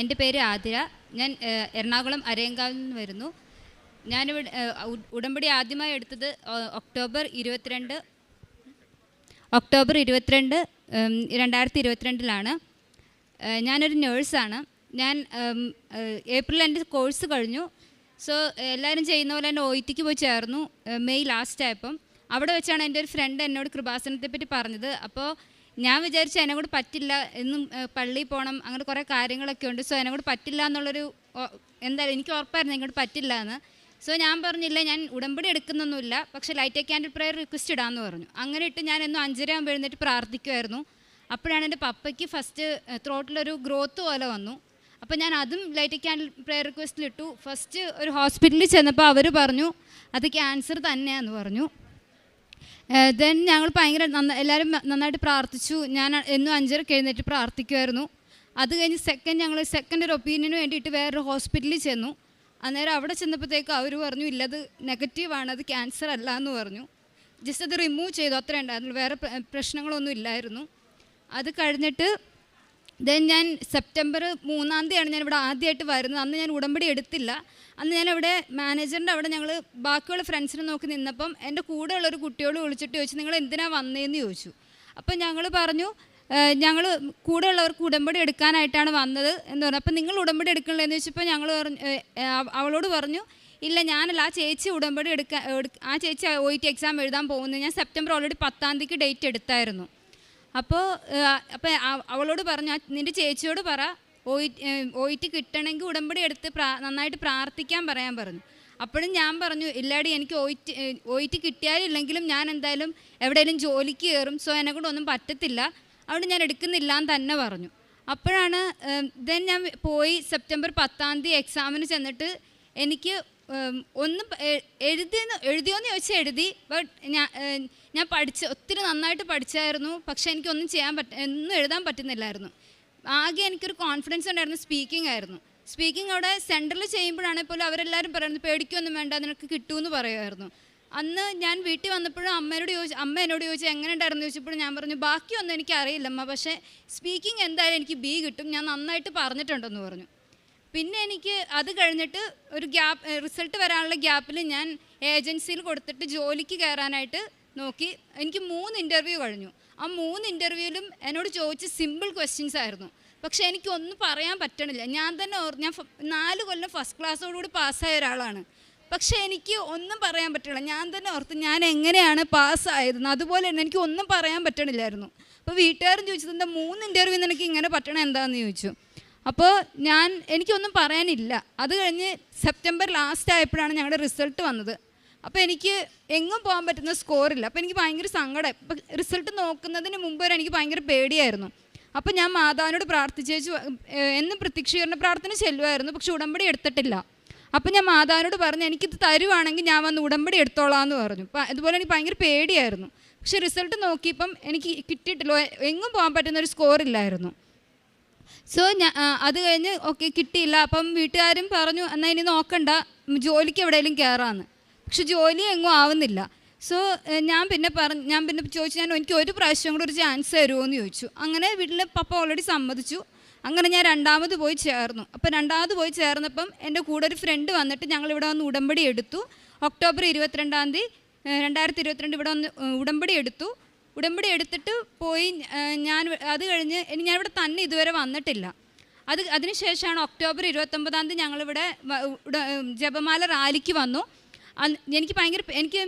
എന്റെ പേര് ആതിര. ഞാൻ എറണാകുളം അരയങ്കാവിൽ നിന്ന് വരുന്നു. ഞാനിവിടെ ഉടമ്പടി ആദ്യമായി എടുത്തത് ഒക്ടോബർ ഇരുപത്തിരണ്ട് ഒക്ടോബർ ഇരുപത്തിരണ്ട് രണ്ടായിരത്തി ഇരുപത്തിരണ്ടിലാണ് ഞാനൊരു നേഴ്സാണ്. ഞാൻ ഏപ്രിൽ എന്റെ കോഴ്സ് കഴിഞ്ഞു. സോ എല്ലാവരും ചെയ്യുന്ന പോലെ തന്നെ ഒ പോയി ചേർന്നു മെയ് ലാസ്റ്റ് ആയപ്പം അവിടെ വെച്ചാണ് എന്റെ ഒരു ഫ്രണ്ട് എന്നോട് കൃപാസനത്തെ പറ്റി പറഞ്ഞത്. അപ്പോൾ ഞാൻ വിചാരിച്ചു എന്നെ കൂടെ പറ്റില്ല എന്നും പള്ളിയിൽ പോകണം അങ്ങനെ കുറേ കാര്യങ്ങളൊക്കെ ഉണ്ട്. സോ എന്നെ കൂടെ പറ്റില്ല എന്നുള്ളൊരു എന്തായാലും എനിക്ക് ഉറപ്പായിരുന്നു ഇങ്ങോട്ട് പറ്റില്ല എന്ന്. സോ ഞാൻ പറഞ്ഞില്ല ഞാൻ ഉടമ്പടി എടുക്കുന്നൊന്നുമില്ല പക്ഷേ ലൈറ്റ് ക്യാൻഡിൽ പ്രയർ റിക്വസ്റ്റ് ഇടാമെന്ന് പറഞ്ഞു. അങ്ങനെ ഇട്ട് ഞാൻ എന്നും അഞ്ചര ആകുമ്പോൾ എഴുന്നേറ്റ് പ്രാർത്ഥിക്കുമായിരുന്നു അപ്പോഴാണ് എന്റെ പപ്പയ്ക്ക് ഫസ്റ്റ് ത്രോട്ടിലൊരു ഗ്രോത്ത് പോലെ വന്നു. അപ്പോൾ ഞാൻ അതും ലൈറ്റ് ക്യാൻഡിൽ പ്രെയർ റിക്വസ്റ്റിലിട്ടു ഫസ്റ്റ് ഒരു ഹോസ്പിറ്റലിൽ ചെന്നപ്പോൾ അവർ പറഞ്ഞു അത് ക്യാൻസർ തന്നെയാണെന്ന് പറഞ്ഞു. ദെൻ ഞങ്ങൾ ഭയങ്കര നന്ന എല്ലാവരും നന്നായിട്ട് പ്രാർത്ഥിച്ചു. ഞാൻ എന്നും അഞ്ചരക്ക് എഴുന്നേറ്റ് പ്രാർത്ഥിക്കുമായിരുന്നു അത് കഴിഞ്ഞ് സെക്കൻഡ് ഞങ്ങൾ സെക്കൻഡ് ഒരു ഒപ്പീനിയന് വേണ്ടിയിട്ട് വേറൊരു ഹോസ്പിറ്റലിൽ ചെന്നു. അന്നേരം അവിടെ ചെന്നപ്പോഴത്തേക്ക് അവർ പറഞ്ഞു ഇല്ലത് നെഗറ്റീവാണ് അത് ക്യാൻസർ അല്ല എന്ന് പറഞ്ഞു. ജസ്റ്റ് അത് റിമൂവ് ചെയ്തു. അത്രേ ഉണ്ടായിരുന്നു വേറെ പ്രശ്നങ്ങളൊന്നും ഇല്ലായിരുന്നു. അത് കഴിഞ്ഞിട്ട് ദെൻ ഞാൻ സെപ്റ്റംബർ മൂന്നാം തീയതിയാണ് ഞാൻ ഇവിടെ ആദ്യമായിട്ട് വരുന്നത്. അന്ന് ഞാൻ ഉടമ്പടി എടുത്തില്ല. അന്ന് ഞാൻ അവിടെ മാനേജറിന്റെ അവിടെ ഞങ്ങൾ ബാക്കിയുള്ള ഫ്രണ്ട്സിനെ നോക്കി നിന്നപ്പം എന്റെ കൂടെയുള്ള ഒരു കുട്ടിയോട് വിളിച്ചിട്ട് ചോദിച്ചു നിങ്ങൾ എന്തിനാണ് വന്നതെന്ന് ചോദിച്ചു. അപ്പം ഞങ്ങൾ പറഞ്ഞു ഞങ്ങൾ കൂടെയുള്ളവർക്ക് ഉടമ്പടി എടുക്കാനായിട്ടാണ് വന്നത്. എന്ന് പറഞ്ഞു. അപ്പം നിങ്ങൾ ഉടമ്പടി എടുക്കണില്ലെന്ന്? ചോദിച്ചപ്പോൾ ഞങ്ങൾ പറഞ്ഞു അവളോട് പറഞ്ഞു ഇല്ല ഞാനല്ല ആ ചേച്ചി ഉടമ്പടി എടുക്കാൻ ആ ചേച്ചി ഒ ടി എക്സാം എഴുതാൻ പോകുന്നത്. ഞാൻ സെപ്റ്റംബർ ഓൾറെഡി പത്താം തീയതിക്ക് ഡേറ്റ് എടുത്തായിരുന്നു. അപ്പോൾ അപ്പോൾ അവളോട് പറഞ്ഞു നിന്റെ ചേച്ചിയോട് പറ ഓയിറ്റ് കിട്ടണമെങ്കിൽ ഉടമ്പടി എടുത്ത് നന്നായിട്ട് പ്രാർത്ഥിക്കാൻ പറയാൻ പറഞ്ഞു. അപ്പോഴും ഞാൻ പറഞ്ഞു ഇല്ലാടി എനിക്ക് ഓയിറ്റ് ഓയിറ്റ് കിട്ടിയാലില്ലെങ്കിലും ഞാൻ എന്തായാലും എവിടെയെങ്കിലും ജോലിക്ക് കയറും സോ എന്നെ കൊണ്ട് ഒന്നും പറ്റത്തില്ല. അതുകൊണ്ട് ഞാൻ എടുക്കുന്നില്ല എന്ന് തന്നെ പറഞ്ഞു. അപ്പോഴാണ് ദെൻ ഞാൻ പോയി സെപ്റ്റംബർ പത്താം തീയതി എക്സാമിന് ചെന്നിട്ട് എനിക്ക് ഒന്നും എഴുതിയെന്ന് എഴുതിയോന്ന് ചോദിച്ചാൽ എഴുതി ബട്ട് ഞാൻ ഞാൻ പഠിച്ച് ഒത്തിരി നന്നായിട്ട് പഠിച്ചായിരുന്നു. പക്ഷേ എനിക്കൊന്നും ചെയ്യാൻ പറ്റ ഒന്നും എഴുതാൻ പറ്റുന്നില്ലായിരുന്നു. ആകെ എനിക്കൊരു കോൺഫിഡൻസ് ഉണ്ടായിരുന്നു സ്പീക്കിംഗ് ആയിരുന്നു. സ്പീക്കിംഗ് അവിടെ സെന്ററിൽ ചെയ്യുമ്പോഴാണെങ്കിൽ പോലും അവരെല്ലാവരും പറയുന്നത് പേടിക്കൊന്നും വേണ്ട നിനക്ക് കിട്ടുമെന്ന് പറയുമായിരുന്നു. അന്ന് ഞാൻ വീട്ടിൽ വന്നപ്പോഴും അമ്മയോട് ചോദിച്ചു അമ്മ എന്നോട് ചോദിച്ചു എങ്ങനെ ഉണ്ടായിരുന്നു? ചോദിച്ചപ്പോൾ ഞാൻ പറഞ്ഞു ബാക്കിയൊന്നും എനിക്ക് അറിയില്ലമ്മ. പക്ഷേ സ്പീക്കിംഗ് എന്തായാലും എനിക്ക് ബി കിട്ടും. ഞാൻ നന്നായിട്ട് പറഞ്ഞിട്ടുണ്ടെന്ന് പറഞ്ഞു. പിന്നെ എനിക്ക് അത് കഴിഞ്ഞിട്ട് ഒരു ഗ്യാപ്പ് റിസൾട്ട് വരാനുള്ള ഗ്യാപ്പിൽ ഞാൻ ഏജൻസിയിൽ കൊടുത്തിട്ട് ജോലിക്ക് കയറാനായിട്ട് നോക്കി. എനിക്ക് മൂന്ന് ഇന്റർവ്യൂ കഴിഞ്ഞു. ആ മൂന്ന് ഇന്റർവ്യൂവിലും എന്നോട് ചോദിച്ച സിമ്പിൾ ക്വസ്റ്റ്യൻസ് ആയിരുന്നു. പക്ഷേ എനിക്കൊന്നും പറയാൻ പറ്റണില്ല. ഞാൻ തന്നെ ഞാൻ നാല് കൊല്ലം ഫസ്റ്റ് ക്ലാസ്സോടുകൂടി പാസ്സായ ഒരാളാണ്. പക്ഷേ എനിക്ക് ഒന്നും പറയാൻ പറ്റില്ല ഞാൻ തന്നെ ഓർത്ത് ഞാൻ എങ്ങനെയാണ് പാസ്സായതെന്ന് അതുപോലെ തന്നെ എനിക്ക് ഒന്നും പറയാൻ പറ്റണില്ലായിരുന്നു. അപ്പോൾ വീട്ടുകാരും ചോദിച്ചത് എന്താ മൂന്ന് ഇന്റർവ്യൂ നിനക്ക് ഇങ്ങനെ പറ്റണം? എന്താണെന്ന് ചോദിച്ചു. അപ്പോൾ ഞാൻ എനിക്കൊന്നും പറയാനില്ല. അത് കഴിഞ്ഞ് സെപ്റ്റംബർ ലാസ്റ്റ് ആയപ്പോഴാണ് ഞങ്ങളുടെ റിസൾട്ട് വന്നത്. അപ്പോൾ എനിക്ക് എങ്ങും പോകാൻ പറ്റുന്ന സ്കോറില്ല അപ്പോൾ എനിക്ക് ഭയങ്കര സങ്കടം. ഇപ്പം റിസൾട്ട് നോക്കുന്നതിന് മുമ്പ് വരെ എനിക്ക് ഭയങ്കര പേടിയായിരുന്നു. അപ്പോൾ ഞാൻ മാതാവിനോട് പ്രാർത്ഥിച്ചു എന്നും പ്രത്യക്ഷീകരണ പ്രാർത്ഥന ചെല്ലുമായിരുന്നു. പക്ഷെ ഉടമ്പടി എടുത്തിട്ടില്ല. അപ്പോൾ ഞാൻ മാതാവിനോട് പറഞ്ഞു എനിക്കിത് തരുവാണെങ്കിൽ ഞാൻ വന്ന് ഉടമ്പടി എടുത്തോളാം എന്ന് പറഞ്ഞു. അപ്പം അതുപോലെ എനിക്ക് ഭയങ്കര പേടിയായിരുന്നു. പക്ഷെ റിസൾട്ട് നോക്കിയപ്പം എനിക്ക് കിട്ടിയിട്ടില്ല. എങ്ങും പോകാൻ പറ്റുന്ന ഒരു സ്കോർ ഇല്ലായിരുന്നു. സോ ഞാൻ അത് കഴിഞ്ഞ് ഓക്കെ കിട്ടിയില്ല. അപ്പം വീട്ടുകാരും പറഞ്ഞു എന്നാൽ ഇനി നോക്കണ്ട. ജോലിക്ക് എവിടെയെങ്കിലും കയറാമെന്ന് പക്ഷെ ജോലി എങ്ങും ആവുന്നില്ല. സോ ഞാൻ പിന്നെ പറഞ്ഞു ഞാൻ പിന്നെ ചോദിച്ചു ഞാൻ എനിക്ക് ഒരു പ്രാവശ്യം കൂടെ ഒരു ചാൻസ് തരുമോ എന്ന് ചോദിച്ചു. അങ്ങനെ വീട്ടിൽ പപ്പ ഓൾറെഡി സമ്മതിച്ചു. അങ്ങനെ ഞാൻ രണ്ടാമത് പോയി ചേർന്നു. അപ്പോൾ രണ്ടാമത് പോയി ചേർന്നപ്പം എന്റെ കൂടെ ഒരു ഫ്രണ്ട് വന്നിട്ട് ഞങ്ങൾ ഇവിടെ വന്ന് ഉടമ്പടി എടുത്തു. ഒക്ടോബർ ഇരുപത്തിരണ്ടാം തീയതി രണ്ടായിരത്തി ഇരുപത്തിരണ്ട് ഇവിടെ വന്ന് ഉടമ്പടി എടുത്തു. ഉടമ്പടി എടുത്തിട്ട് പോയി ഞാൻ അത് കഴിഞ്ഞ് ഇനി ഞാൻ ഇവിടെ തന്നെ ഇതുവരെ വന്നിട്ടില്ല. അത് അതിനുശേഷമാണ് ഒക്ടോബർ ഇരുപത്തൊമ്പതാം തീയതി ഞങ്ങളിവിടെ ജപമാല റാലിക്ക് വന്നു. എനിക്ക് ഭയങ്കര എനിക്ക്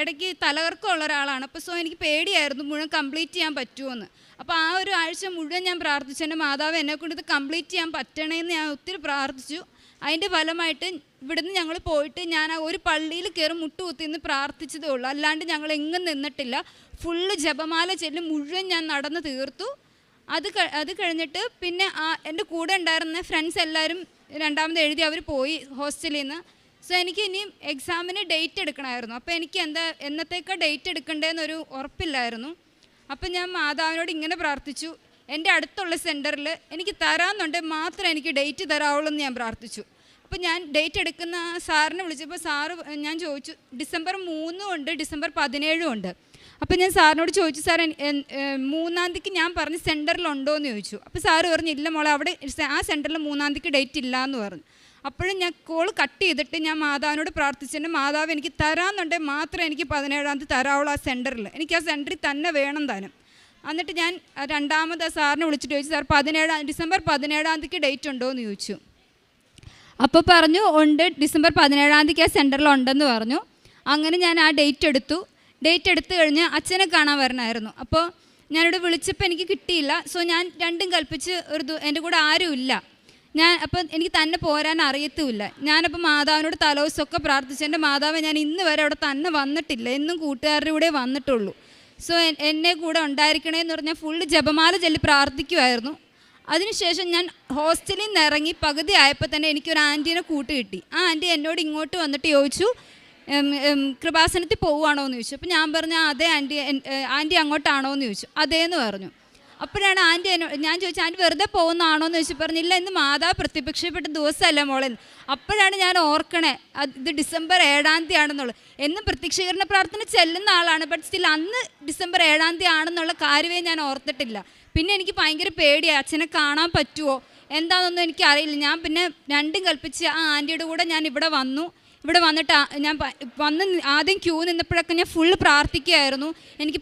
ഇടയ്ക്ക് തലകർക്കമുള്ള ഒരാളാണ്. അപ്പോൾ സോ എനിക്ക് പേടിയായിരുന്നു മുഴുവൻ കംപ്ലീറ്റ് ചെയ്യാൻ പറ്റുമോയെന്ന് അപ്പോൾ ആ ഒരു ആഴ്ച മുഴുവൻ ഞാൻ പ്രാർത്ഥിച്ചു. എന്റെ മാതാവ് എന്നെ കൊണ്ട് ഇത് കംപ്ലീറ്റ് ചെയ്യാൻ പറ്റണേന്ന് ഞാൻ ഒത്തിരി പ്രാർത്ഥിച്ചു. അതിന്റെ ഫലമായിട്ട് ഇവിടുന്ന് ഞങ്ങൾ പോയിട്ട് ഞാൻ ആ ഒരു പള്ളിയിൽ കയറി മുട്ടുകുത്തി നിന്ന് പ്രാർത്ഥിച്ചതേ ഉള്ളൂ. അല്ലാണ്ട് ഞങ്ങൾ എങ്ങും നിന്നിട്ടില്ല. ഫുള്ള് ജപമാല ചെല്ലും മുഴുവൻ ഞാൻ നടന്ന് തീർത്തു. അത് അത് കഴിഞ്ഞിട്ട് പിന്നെ ആ എന്റെ കൂടെ ഉണ്ടായിരുന്ന ഫ്രണ്ട്സ് എല്ലാവരും രണ്ടാമത് എഴുതി അവർ പോയി ഹോസ്റ്റലിൽ നിന്ന്. സോ എനിക്ക് ഇനിയും എക്സാമിന് ഡേറ്റ് എടുക്കണമായിരുന്നു. അപ്പോൾ എനിക്ക് എന്താ എന്നത്തേക്കാ ഡേറ്റ് എടുക്കണ്ടേന്നൊരു ഉറപ്പില്ലായിരുന്നു. അപ്പം ഞാൻ മാതാവിനോട് ഇങ്ങനെ പ്രാർത്ഥിച്ചു. എന്റെ അടുത്തുള്ള സെന്ററിൽ എനിക്ക് തരാമെന്നുണ്ട് മാത്രം എനിക്ക് ഡേറ്റ് തരാവുള്ളൂ എന്ന് ഞാൻ പ്രാർത്ഥിച്ചു. അപ്പോൾ ഞാൻ ഡേറ്റ് എടുക്കുന്ന സാറിനെ വിളിച്ചപ്പോൾ സാറ് ഞാൻ ചോദിച്ചു ഡിസംബർ മൂന്നും ഉണ്ട് ഡിസംബർ പതിനേഴും ഉണ്ട്. അപ്പോൾ ഞാൻ സാറിനോട് ചോദിച്ചു സാർ മൂന്നാം തീയതിക്ക് ഞാൻ പറഞ്ഞ് സെന്ററിലുണ്ടോ എന്ന് ചോദിച്ചു. അപ്പോൾ സാറ് പറഞ്ഞു ഇല്ല മോളെ അവിടെ ആ സെന്ററിൽ മൂന്നാം തീയതിക്ക് ഡേറ്റ് ഇല്ല എന്ന് പറഞ്ഞു. അപ്പോഴും ഞാൻ കോൾ കട്ട് ചെയ്തിട്ട് ഞാൻ മാതാവിനോട് പ്രാർത്ഥിച്ചിട്ട് മാതാവ് എനിക്ക് തരാമെന്നുണ്ടെങ്കിൽ മാത്രം എനിക്ക് പതിനേഴാം തീയതി തരാവുള്ളൂ ആ സെന്ററിൽ എനിക്ക് ആ സെന്ററിൽ തന്നെ വേണം താനും. എന്നിട്ട് ഞാൻ രണ്ടാമത് സാറിനെ വിളിച്ചിട്ട് ചോദിച്ചു സാർ പതിനേഴാം ഡിസംബർ പതിനേഴാം തീയതിക്ക് ഡേറ്റ് ഉണ്ടോ? എന്ന് ചോദിച്ചു. അപ്പോൾ പറഞ്ഞു ഉണ്ട് ഡിസംബർ പതിനേഴാം തീയതിക്ക് ആ സെന്ററിൽ ഉണ്ടെന്ന് പറഞ്ഞു. അങ്ങനെ ഞാൻ ആ ഡേറ്റ് എടുത്തു. ഡേറ്റ് എടുത്തു കഴിഞ്ഞ് അച്ഛനെ കാണാൻ വരണമായിരുന്നു അപ്പോൾ ഞാനിവിടെ വിളിച്ചപ്പോൾ എനിക്ക് കിട്ടിയില്ല. സോ ഞാൻ രണ്ടും കൽപ്പിച്ച് ഒരു എന്റെ കൂടെ ആരുമില്ല. ഞാൻ അപ്പം എനിക്ക് തന്നെ പോരാൻ അറിയത്തുമില്ല. ഞാനപ്പോൾ മാതാവിനോട് തലോസൊക്കെ പ്രാർത്ഥിച്ചു. എന്റെ മാതാവ് ഞാൻ ഇന്ന് വരെ അവിടെ തന്നെ വന്നിട്ടില്ല. എന്നും കൂട്ടുകാരുടെ കൂടെ വന്നിട്ടുള്ളൂ. സോ എന്നെ കൂടെ ഉണ്ടായിരിക്കണേന്ന് പറഞ്ഞാൽ ഫുള്ള് ജപമാല ചൊല്ലി പ്രാർത്ഥിക്കുമായിരുന്നു അതിനുശേഷം ഞാൻ ഹോസ്റ്റലിൽ നിന്ന് ഇറങ്ങി പകുതി ആയപ്പോൾ തന്നെ എനിക്കൊരു ആന്റീനെ കൂട്ട് കിട്ടി. ആ ആന്റി എന്നോട് ഇങ്ങോട്ട് വന്നിട്ട് ചോദിച്ചു കൃപാസനത്തിൽ പോവുകയാണോ? എന്ന് ചോദിച്ചു. അപ്പോൾ ഞാൻ പറഞ്ഞു അതെ ആന്റി ആന്റി അങ്ങോട്ടാണോ? എന്ന് ചോദിച്ചു. അതേന്ന് പറഞ്ഞു. അപ്പോഴാണ് ആന്റി ഞാൻ ചോദിച്ചു ആന്റി വെറുതെ പോകുന്നതാണോ? എന്ന് ചോദിച്ചു പറഞ്ഞില്ല ഇന്ന് മാതാവ് പ്രത്യക്ഷപ്പെട്ട ദിവസമല്ല മോളിൽ അപ്പോഴാണ് ഞാൻ ഓർക്കണേ ഇത് ഡിസംബർ ഏഴാം തീയതി ആണെന്നുള്ളത് എന്നും പ്രത്യക്ഷീകരണ പ്രാർത്ഥന ചെല്ലുന്ന ആളാണ് ബട്ട് സ്റ്റിൽ അന്ന് ഡിസംബർ ഏഴാം തീയതി ആണെന്നുള്ള കാര്യമേ ഞാൻ ഓർത്തിട്ടില്ല. പിന്നെ എനിക്ക് ഭയങ്കര പേടിയായി അച്ഛനെ കാണാൻ പറ്റുമോ എന്താണെന്നൊന്നും എനിക്കറിയില്ല. ഞാൻ പിന്നെ രണ്ടും കൽപ്പിച്ച് ആ ആന്റിയുടെ കൂടെ ഞാൻ ഇവിടെ വന്നു. ഇവിടെ വന്നിട്ട് ഞാൻ വന്ന് ആദ്യം ക്യൂ നിന്നപ്പോഴൊക്കെ ഞാൻ ഫുള്ള് പ്രാർത്ഥിക്കുകയായിരുന്നു. എനിക്ക്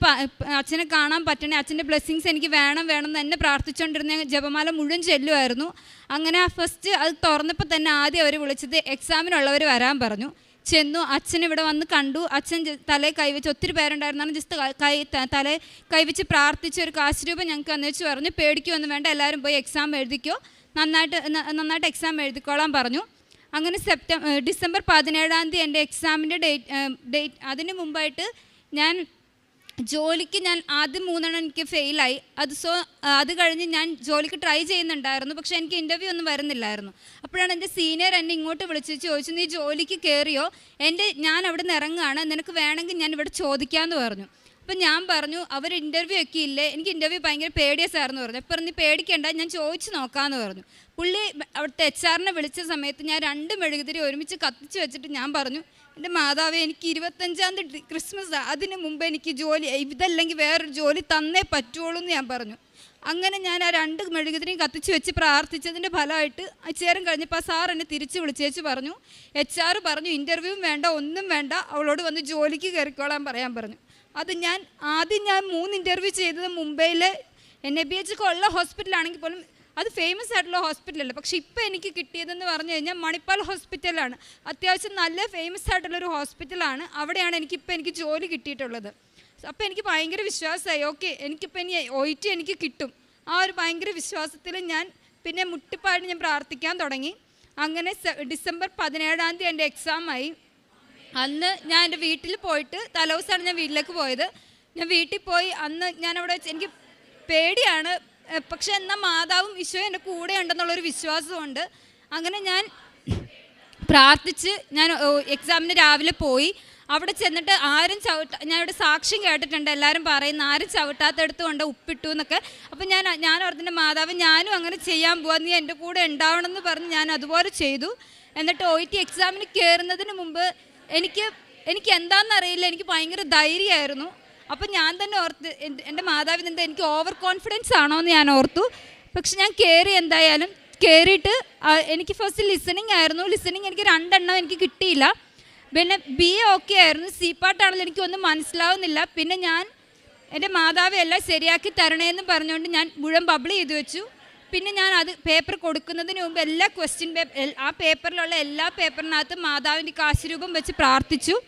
അച്ഛനെ കാണാൻ പറ്റണേ അച്ഛന്റെ ബ്ലെസ്സിങ്സ് എനിക്ക് വേണം വേണം എന്ന് തന്നെ പ്രാർത്ഥിച്ചുകൊണ്ടിരുന്ന ജപമാല മുഴുവൻ ചെല്ലുമായിരുന്നു. അങ്ങനെ ആ ഫസ്റ്റ് അത് തുറന്നപ്പോൾ തന്നെ ആദ്യം അവർ വിളിച്ചത് എക്സാമിനുള്ളവർ വരാൻ പറഞ്ഞു. ചെന്നു അച്ഛൻ ഇവിടെ വന്ന് കണ്ടു. അച്ഛൻ തലേ കൈവച്ച് ഒത്തിരി പേരുണ്ടായിരുന്നാണ് ജസ്റ്റ് കൈ തലേ കൈവച്ച് പ്രാർത്ഥിച്ച ഒരു കാശ് രൂപ ഞങ്ങൾക്ക് വെച്ച് പറഞ്ഞു. പേടിക്കുമെന്ന് വേണ്ട എല്ലാവരും പോയി എക്സാം എഴുതിക്കോ. നന്നായിട്ട് നന്നായിട്ട് എക്സാം എഴുതിക്കോളാൻ പറഞ്ഞു. അങ്ങനെ സെപ്റ്റംബർ ഡിസംബർ പതിനേഴാം തീയതി എന്റെ എക്സാമിന്റെ ഡേറ്റ് ഡേറ്റ് അതിന് മുമ്പായിട്ട് ഞാൻ ജോലിക്ക് ഞാൻ ആദ്യം മൂന്നെണ്ണം എനിക്ക് ഫെയിലായി. അത് സോ അത് കഴിഞ്ഞ് ഞാൻ ജോലിക്ക് ട്രൈ ചെയ്യുന്നുണ്ടായിരുന്നു. പക്ഷേ എനിക്ക് ഇന്റർവ്യൂ ഒന്നും വരുന്നില്ലായിരുന്നു. അപ്പോഴാണ് എന്റെ സീനിയർ എന്നെ ഇങ്ങോട്ട് വിളിച്ച് ചോദിച്ചു നീ ജോലിക്ക് കയറിയോ? എന്റെ ഞാൻ അവിടെ നിന്ന് ഇറങ്ങുകയാണ്. നിനക്ക് വേണമെങ്കിൽ ഞാൻ ഇവിടെ ചോദിക്കാമെന്ന് പറഞ്ഞു. അപ്പം ഞാൻ പറഞ്ഞു അവർ ഇന്റർവ്യൂ ഒക്കെ ഇല്ലേ? എനിക്ക് ഇന്റർവ്യൂ ഭയങ്കര പേടിയ സാറെന്ന് പറഞ്ഞു. അപ്പം നീ പേടിക്കേണ്ട. ഞാൻ ചോദിച്ചു നോക്കാമെന്ന് പറഞ്ഞു. പുള്ളി അവിടുത്തെ എച്ച് ആറിനെ വിളിച്ച സമയത്ത് ഞാൻ രണ്ട് മെഴുകുതിരി ഒരുമിച്ച് കത്തിച്ച് വെച്ചിട്ട് ഞാൻ പറഞ്ഞു എന്റെ മാതാവ് എനിക്ക് ഇരുപത്തഞ്ചാം തീയതി ക്രിസ്മസ് അതിന് മുമ്പ് എനിക്ക് ജോലി ഇതല്ലെങ്കിൽ വേറൊരു ജോലി തന്നേ പറ്റുള്ളൂ എന്ന് ഞാൻ പറഞ്ഞു. അങ്ങനെ ഞാൻ ആ രണ്ട് മെഴുകുതിരിയും കത്തിച്ച് വെച്ച് പ്രാർത്ഥിച്ചതിന്റെ ഫലമായിട്ട് അച്ചേരം കഴിഞ്ഞപ്പോൾ ആ സാർ എന്നെ തിരിച്ച് വിളിച്ചേച്ച് പറഞ്ഞു. എച്ച് ആർ പറഞ്ഞു ഇന്റർവ്യൂവും വേണ്ട ഒന്നും വേണ്ട അവളോട് വന്ന് ജോലിക്ക് കയറിക്കോളാൻ പറയാൻ പറഞ്ഞു. അത് ഞാൻ ആദ്യം ഞാൻ മൂന്ന് ഇന്റർവ്യൂ ചെയ്തത് മുംബൈയിലെ എൻ എ ബി എച്ച് ഉള്ള ഹോസ്പിറ്റലാണെങ്കിൽ പോലും അത് ഫേമസ് ആയിട്ടുള്ള ഹോസ്പിറ്റലല്ല പക്ഷെ ഇപ്പോൾ എനിക്ക് കിട്ടിയതെന്ന് പറഞ്ഞു കഴിഞ്ഞാൽ മണിപ്പാൽ ഹോസ്പിറ്റലാണ് അത്യാവശ്യം നല്ല ഫേമസ് ആയിട്ടുള്ളൊരു ഹോസ്പിറ്റലാണ് അവിടെയാണ് എനിക്കിപ്പോൾ എനിക്ക് ജോലി കിട്ടിയിട്ടുള്ളത്. അപ്പോൾ എനിക്ക് ഭയങ്കര വിശ്വാസമായി. ഓക്കെ എനിക്കിപ്പോൾ ഇനി ഒ ടി എനിക്ക് കിട്ടും. ആ ഒരു ഭയങ്കര വിശ്വാസത്തിൽ ഞാൻ പിന്നെ മുട്ടിപ്പായിട്ട് ഞാൻ പ്രാർത്ഥിക്കാൻ തുടങ്ങി. അങ്ങനെ ഡിസംബർ പതിനേഴാം തീയതി എന്റെ എക്സാമായി അന്ന് ഞാൻ എന്റെ വീട്ടിൽ പോയിട്ട് തലേദിവസമാണ് ഞാൻ വീട്ടിലേക്ക് പോയത്. ഞാൻ വീട്ടിൽ പോയി അന്ന് ഞാൻ അവിടെ എനിക്ക് പേടിയാണ്. പക്ഷെ എന്നാൽ മാതാവും ഈശോയും എന്റെ കൂടെ ഉണ്ടെന്നുള്ളൊരു വിശ്വാസമുണ്ട്. അങ്ങനെ ഞാൻ പ്രാർത്ഥിച്ച് ഞാൻ എക്സാമിന് രാവിലെ പോയി. അവിടെ ചെന്നിട്ട് ആരും ചവിട്ട ഞാൻ ഇവിടെ സാക്ഷ്യം കേട്ടിട്ടുണ്ട് എല്ലാവരും പറയുന്ന ആരും ചവിട്ടാത്തെടുത്ത് കൊണ്ട് ഉപ്പിട്ടു എന്നൊക്കെ. അപ്പം ഞാൻ ഞാൻ ഓർത്തിന്റെ മാതാവ് ഞാനും അങ്ങനെ ചെയ്യാൻ പോവാ നീ എന്റെ കൂടെ ഉണ്ടാവണം എന്ന് പറഞ്ഞ് ഞാൻ അതുപോലെ ചെയ്തു. എന്നിട്ട് ഒ ടി എക്സാമിന് കയറുന്നതിന് മുമ്പ് എനിക്ക് എനിക്ക് എന്താണെന്നറിയില്ല എനിക്ക് ഭയങ്കര ധൈര്യമായിരുന്നു. അപ്പം ഞാൻ തന്നെ ഓർത്ത് എന്റെ- മാതാവിന് എന്താ എനിക്ക് ഓവർ കോൺഫിഡൻസ് ആണോ എന്ന് ഞാൻ ഓർത്തു. പക്ഷെ ഞാൻ കയറി എന്തായാലും കയറിയിട്ട് എനിക്ക് ഫസ്റ്റ് ലിസണിങ് ആയിരുന്നു. ലിസണിങ് എനിക്ക് രണ്ടെണ്ണം എനിക്ക് കിട്ടിയില്ല. പിന്നെ ബി എ ഓക്കെ ആയിരുന്നു. സി പാട്ടാണെങ്കിലും എനിക്കൊന്നും മനസ്സിലാവുന്നില്ല. പിന്നെ ഞാൻ എന്റെ മാതാവ് എല്ലാം ശരിയാക്കി തരണേന്ന് പറഞ്ഞുകൊണ്ട് ഞാൻ മുഴുവൻ ബബിൾ ചെയ്തു വെച്ചു. പിന്നെ ഞാൻ അത് പേപ്പർ കൊടുക്കുന്നതിന് മുമ്പ് എല്ലാ ക്വസ്റ്റ്യൻ പേപ്പർ ആ പേപ്പറിലുള്ള എല്ലാ പേപ്പറിനകത്തും മാതാവിന്റെ കാശുരൂപം വെച്ച് പ്രാർത്ഥിച്ചു.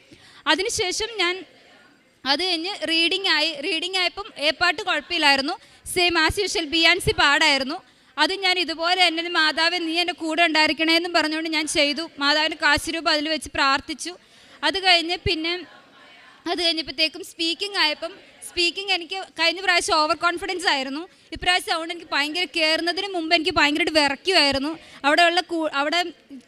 അതിനുശേഷം ഞാൻ അത് കഴിഞ്ഞ് റീഡിംഗ് ആയി റീഡിംഗ് ആയപ്പം എ പാട്ട് കുഴപ്പമില്ലായിരുന്നു. Same as usual B and C പാടായിരുന്നു. അത് ഞാൻ ഇതുപോലെ എന്റെ മാതാവ് നീ എന്റെ കൂടെ ഉണ്ടായിരിക്കണേ എന്നും പറഞ്ഞുകൊണ്ട് ഞാൻ ചെയ്തു. മാതാവിന്റെ കാശുരൂപം അതിൽ വെച്ച് പ്രാർത്ഥിച്ചു. അത് കഴിഞ്ഞ് പിന്നെ അത് കഴിഞ്ഞപ്പോഴത്തേക്കും സ്പീക്കിംഗ് ആയപ്പം സ്പീക്കിംഗ് എനിക്ക് കഴിഞ്ഞ പ്രാവശ്യം ഓവർ കോൺഫിഡൻസ് ആയിരുന്നു. ഇപ്രാവശ്യം അതുകൊണ്ട് എനിക്ക് ഭയങ്കര കയറുന്നതിന് മുമ്പ് എനിക്ക് ഭയങ്കരമായിട്ട് വിറയ്ക്കുമായിരുന്നു അവിടെയുള്ള കൂ അവിടെ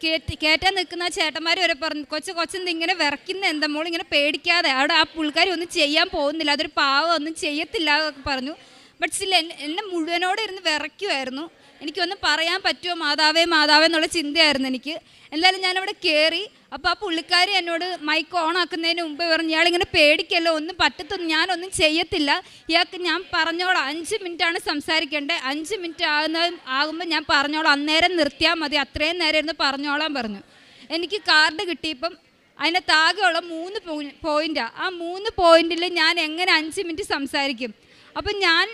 കയറ്റി കയറ്റാൻ നിൽക്കുന്ന ചേട്ടന്മാർ വരെ പറഞ്ഞു കൊച്ചു കൊച്ചെന്ത് ഇങ്ങനെ വിറയ്ക്കുന്ന എന്താ? മോൾ ഇങ്ങനെ പേടിക്കാതെ അവിടെ ആ പുള്ളിക്കാരി ഒന്നും ചെയ്യാൻ പോകുന്നില്ല. അതൊരു പാവം ഒന്നും ചെയ്യത്തില്ല പറഞ്ഞു. ബട്ട് സ്റ്റിൽ എന്നെ മുഴുവനോടെ ഇരുന്ന് വിറയ്ക്കുമായിരുന്നു എനിക്കൊന്ന് പറയാൻ പറ്റുമോ മാതാവേ മാതാവേ എന്നുള്ള ചിന്തയായിരുന്നു എനിക്ക്. എന്തായാലും ഞാനവിടെ കയറി അപ്പോൾ ആ പുള്ളിക്കാരി എന്നോട് മൈക്ക് ഓൺ ആക്കുന്നതിന് മുമ്പ് പറഞ്ഞു ഇയാളിങ്ങനെ പേടിക്കല്ലോ ഒന്നും പറ്റത്തൊന്നും ഞാനൊന്നും ചെയ്യത്തില്ല. ഇയാൾക്ക് ഞാൻ പറഞ്ഞോളാം. അഞ്ച് മിനിറ്റാണ് സംസാരിക്കേണ്ടത്. അഞ്ച് മിനിറ്റ് ആകുന്ന ആകുമ്പോൾ ഞാൻ പറഞ്ഞോളാം. അന്നേരം നിർത്തിയാൽ മതി. അത്രയും നേരം ഇരുന്ന് പറഞ്ഞോളാം പറഞ്ഞു. എനിക്ക് കാർഡ് കിട്ടിയപ്പം അതിനെ താകെയുള്ള മൂന്ന് പോയിന്റാണ് ആ. മൂന്ന് പോയിന്റിൽ ഞാൻ എങ്ങനെ അഞ്ച് മിനിറ്റ് സംസാരിക്കും? അപ്പം ഞാൻ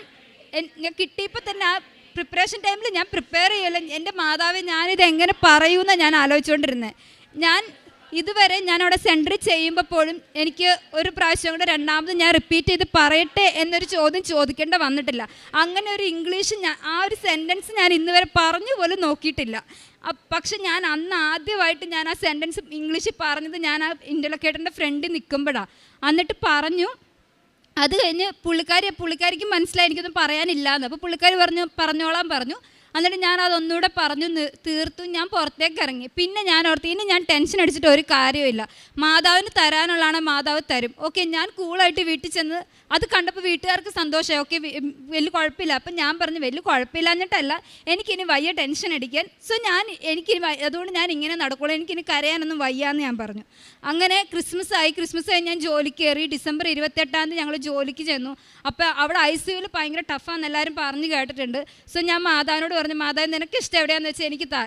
ഞാൻ കിട്ടിയപ്പോൾ തന്നെ ആ പ്രിപ്പറേഷൻ ടൈമിൽ ഞാൻ പ്രിപ്പയർ ചെയ്യല്ല എന്റെ മാതാവ് ഞാനിത് എങ്ങനെ പറയൂന്ന് ഞാൻ ആലോചിച്ചുകൊണ്ടിരുന്നത് ഞാൻ ഇതുവരെ ഞാൻ അവിടെ സെന്ററിൽ ചെയ്യുമ്പോൾ പോലും എനിക്ക് ഒരു പ്രാവശ്യം കൂടെ രണ്ടാമത് ഞാൻ റിപ്പീറ്റ് ചെയ്ത് പറയട്ടെ എന്നൊരു ചോദ്യം ചോദിക്കേണ്ട വന്നിട്ടില്ല. അങ്ങനെ ഒരു ഇംഗ്ലീഷ് ഞാൻ ആ ഒരു സെന്റൻസ് ഞാൻ ഇന്ന് വരെ പറഞ്ഞു പോലും നോക്കിയിട്ടില്ല. പക്ഷെ ഞാൻ അന്ന് ആദ്യമായിട്ട് ഞാൻ ആ സെന്റൻസ് ഇംഗ്ലീഷിൽ പറഞ്ഞത് ഞാൻ ആ ഇന്റലക്കേറ്ററിന്റെ ഫ്രണ്ടിൽ നിൽക്കുമ്പോഴാണ് എന്നിട്ട് പറഞ്ഞു അത് കഴിഞ്ഞ് പുള്ളിക്കാരി പുള്ളിക്കാരിക്ക് മനസ്സിലായി എനിക്കൊന്നും പറയാനില്ല എന്ന് അപ്പോൾ പുള്ളിക്കാരി പറഞ്ഞു പറഞ്ഞോളാൻ പറഞ്ഞു. എന്നിട്ട് ഞാൻ അതൊന്നുകൂടെ പറഞ്ഞു തീർത്തു ഞാൻ പുറത്തേക്ക് ഇറങ്ങി. പിന്നെ ഞാൻ ഓർത്ത് ഇനി ഞാൻ ടെൻഷൻ അടിച്ചിട്ട് ഒരു കാര്യമില്ല മാതാവിന് തരാനുള്ളതാണ് മാതാവ് തരും. ഓക്കെ ഞാൻ കൂളായിട്ട് വീട്ടിൽ ചെന്ന് അത് കണ്ടപ്പോൾ വീട്ടുകാർക്ക് സന്തോഷമായി. ഓക്കെ വലിയ കുഴപ്പമില്ല. അപ്പം ഞാൻ പറഞ്ഞു വലിയ കുഴപ്പമില്ല എന്നിട്ടല്ല എനിക്കിനി വയ്യ ടെൻഷൻ അടിക്കാൻ. സോ ഞാൻ എനിക്കിനി അതുകൊണ്ട് ഞാൻ ഇങ്ങനെ നടക്കുള്ളൂ. എനിക്കിനി കരയാനൊന്നും വയ്യാന്ന് ഞാൻ പറഞ്ഞു. അങ്ങനെ ക്രിസ്മസ് ആയി ക്രിസ്മസ് ആയി ഞാൻ ജോലിക്ക് കയറി ഡിസംബർ ഇരുപത്തെട്ടാം തീയതി ഞങ്ങൾ ജോലിക്ക് ചെന്നു. അപ്പോൾ അവിടെ ഐ സി യുവിൽ ഭയങ്കര ടഫാന്ന് എല്ലാവരും പറഞ്ഞു കേട്ടിട്ടുണ്ട്. സോ ഞാൻ മാതാവിനോട് പറഞ്ഞു മാതാവ് നിനക്ക് ഇഷ്ടം എവിടെയാണെന്ന് വെച്ചാൽ എനിക്ക് താ